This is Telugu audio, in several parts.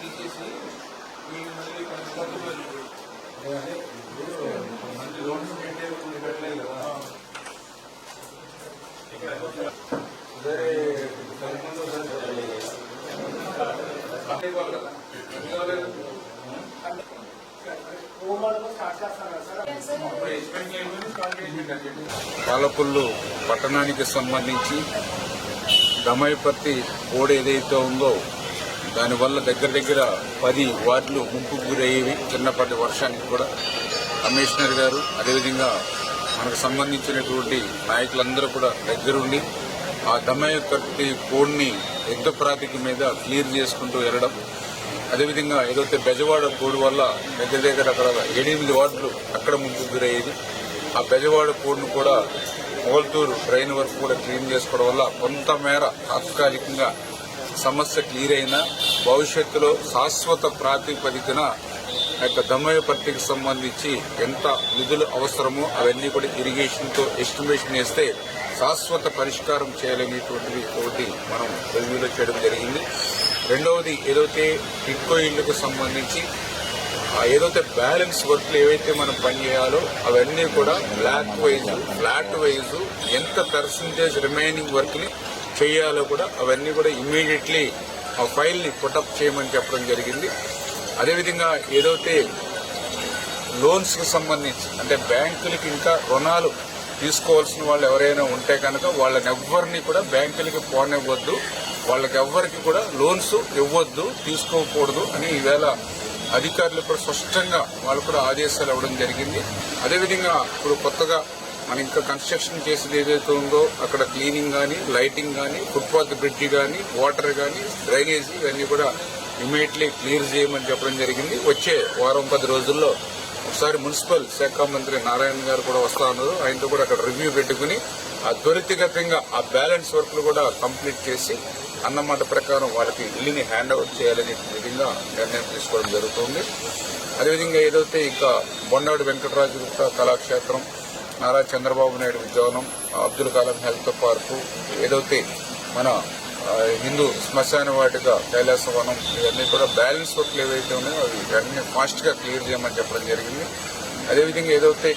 తీసేసి ఈ మళ్ళీ మంచి లోన్స్ పెట్టలేదు కదా సరే సరిపోతుంది సార్ వాళ్ళు కదా పాలకొల్లు పట్టణానికి సంబంధించి దమయపత్తి కోడ్ ఏదైతే ఉందో దానివల్ల దగ్గర దగ్గర పది వార్డులు ముంపుకు గురయ్యేవి చిన్నపాటి వర్షానికి కూడా. కమిషనర్ గారు అదేవిధంగా మనకు సంబంధించినటువంటి నాయకులందరూ కూడా దగ్గరుండి ఆ దమాయిపర్తి కోడ్ని యుద్ధ ప్రాతికి మీద క్లియర్ చేసుకుంటూ వెళ్ళడం అదేవిధంగా ఏదైతే బెజవాడ కోడ్ వల్ల దగ్గర దగ్గర అక్కడ ఎనిమిది వార్డులు అక్కడ ముందుకు గురయ్యేది ఆ బెజవాడ కోడ్ను కూడా మొగల్తూరు డ్రైన్ వరకు కూడా క్లీన్ చేసుకోవడం వల్ల కొంతమేర తాత్కాలికంగా సమస్య క్లియర్ అయినా భవిష్యత్తులో శాశ్వత ప్రాతిపదికన యొక్క దమ్మయ్యపట్టికి సంబంధించి ఎంత నిధులు అవసరమో అవన్నీ కూడా ఇరిగేషన్తో ఎస్టిమేషన్ వేస్తే శాశ్వత పరిష్కారం చేయలేనిటువంటిది ఒకటి మనం రివ్యూలో చేయడం జరిగింది. రెండవది ఏదైతే టిక్కో ఇళ్ళకు సంబంధించి ఏదైతే బ్యాలెన్స్ వర్క్లు ఏవైతే మనం పనిచేయాలో అవన్నీ కూడా బ్లాక్ వైజ్ ఫ్లాట్ వైజ్ ఎంత పర్సంటేజ్ రిమైనింగ్ వర్క్ని చేయాలో కూడా అవన్నీ కూడా ఇమ్మీడియట్లీ ఆ ఫైల్ని పుటప్ చేయమని చెప్పడం జరిగింది. అదేవిధంగా ఏదైతే లోన్స్కి సంబంధించి అంటే బ్యాంకులకి ఇంకా రుణాలు తీసుకోవాల్సిన వాళ్ళు ఎవరైనా ఉంటే కనుక వాళ్ళని ఎవ్వరిని కూడా బ్యాంకులకి పోనివ్వద్దు. వాళ్ళకి ఎవ్వరికి కూడా లోన్స్ ఇవ్వద్దు తీసుకోకూడదు అని ఈవేళ అధికారులు కూడా స్పష్టంగా వాళ్ళు కూడా ఆదేశాలు ఇవ్వడం జరిగింది. అదేవిధంగా ఇప్పుడు కొత్తగా మనం ఇంకా కన్స్ట్రక్షన్ చేసేది ఏదైతే ఉందో అక్కడ క్లీనింగ్ కానీ లైటింగ్ కానీ ఫుట్పాత్ బ్రిడ్జ్ కానీ వాటర్ కానీ డ్రైనేజీ ఇవన్నీ కూడా ఇమీడియట్లీ క్లియర్ చేయమని చెప్పడం జరిగింది. వచ్చే వారం పది రోజుల్లో ఒకసారి మున్సిపల్ శాఖ మంత్రి నారాయణ గారు కూడా వస్తా ఉన్నారు. ఆయనతో కూడా అక్కడ రివ్యూ పెట్టుకుని ఆ త్వరితగతంగా ఆ బ్యాలెన్స్ వర్క్లు కూడా కంప్లీట్ చేసి అన్నమాట ప్రకారం వాళ్ళకి ఇల్లుని హ్యాండ్ ఓవర్ చేయాలనే విధంగా నిర్ణయం తీసుకోవడం జరుగుతుంది. అదేవిధంగా ఏదైతే ఇంకా బొండాడు వెంకటరాజు గుప్తా కళాక్షేత్రం నారా చంద్రబాబు నాయుడు ఉద్యానం అబ్దుల్ కలాం హెల్త్ పార్కు ఏదైతే మన హిందూ శ్మశాన వాటిక కైలాసవనం ఇవన్నీ కూడా బ్యాలెన్స్ వర్క్లు ఏవైతే ఉన్నాయో అవి అన్ని ఫాస్ట్గా క్లియర్ చేయమని చెప్పడం జరిగింది. అదేవిధంగా ఏదైతే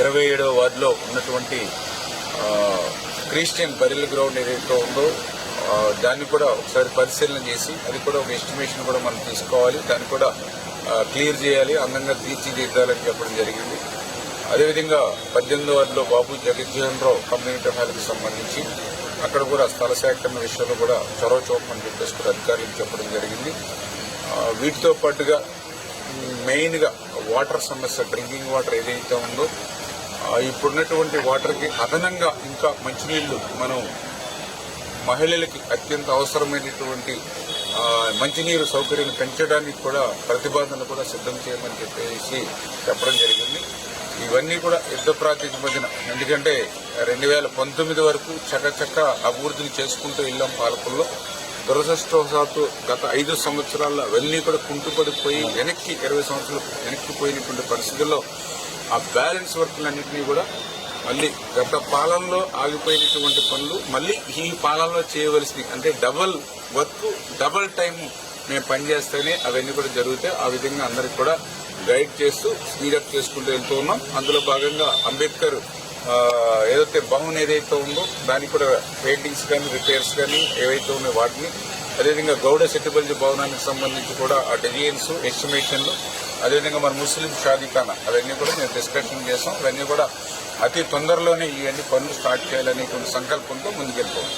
ఇరవై ఏడవ వార్డులో ఉన్నటువంటి క్రిస్టియన్ బరిల్ గ్రౌండ్ ఏదైతే ఉందో దాన్ని కూడా ఒకసారి పరిశీలన చేసి అది కూడా ఒక ఎస్టిమేషన్ కూడా మనం తీసుకోవాలి. దాన్ని కూడా క్లియర్ చేయాలి అందంగా తీర్చిదిద్దాలని చెప్పడం జరిగింది. అదేవిధంగా పద్దెనిమిది వార్డులో బాబు జగజ్జీవన్ రావు కమ్యూనిటీ హాల్కి సంబంధించి అక్కడ కూడా స్థల సేకరణ విషయంలో కూడా చొరవ చూపమని చెప్పేసి కూడా అధికారులకు చెప్పడం జరిగింది. వీటితో పాటుగా మెయిన్గా వాటర్ సమస్య డ్రింకింగ్ వాటర్ ఏదైతే ఉందో ఇప్పుడున్నటువంటి వాటర్కి అదనంగా ఇంకా మంచినీళ్ళు మనం మహిళలకి అత్యంత అవసరమైనటువంటి మంచినీరు సౌకర్యం పెంచడానికి కూడా ప్రతిపాదనలు కూడా సిద్ధం చేయమని చెప్పేసి చెప్పడం జరిగింది. ఇవన్నీ కూడా యుద్ధ ప్రాతిపదికన ఎందుకంటే రెండు వేల పంతొమ్మిది వరకు చకచక అభివృద్ధిని చేసుకుంటూ వెళ్ళాం పాలకుల్లో. దురదృష్టవశాత్తు గత ఐదు సంవత్సరాల్లో అవన్నీ కూడా కుంటుపడిపోయి వెనక్కి ఇరవై సంవత్సరాలు వెనక్కి పోయినటువంటి పరిస్థితుల్లో ఆ బ్యాలెన్స్ వర్క్లన్నింటినీ కూడా మళ్ళీ గత పాలనలో ఆగిపోయినటువంటి పనులు మళ్ళీ ఈ పాలనలో చేయవలసినవి అంటే డబల్ వర్క్ డబుల్ టైం మేము పనిచేస్తేనే అవన్నీ కూడా జరుగుతాయి. ఆ విధంగా అందరికి కూడా గైడ్ చేస్తూ స్పీడప్ చేసుకుంటూ వెళ్తూ ఉన్నాం. అందులో భాగంగా అంబేద్కర్ ఏదైతే భవన్ ఏదైతే ఉందో దానికి కూడా పెయింటింగ్స్ కానీ రిపేర్స్ కానీ ఏవైతే ఉన్నాయో వాటిని అదేవిధంగా గౌడ సెట్టిబల్జీ భవనానికి సంబంధించి కూడా ఆ డిజైన్స్ ఎస్టిమేషన్లు అదేవిధంగా మన ముస్లిం షాదీఖానా అవన్నీ కూడా మేము డిస్కషన్ చేసాం అవన్నీ కూడా అతి తొందరలోనే ఇవన్నీ పనులు స్టార్ట్ చేయాలనేటువంటి సంకల్పంతో ముందుకెళ్ళిపోవాలి.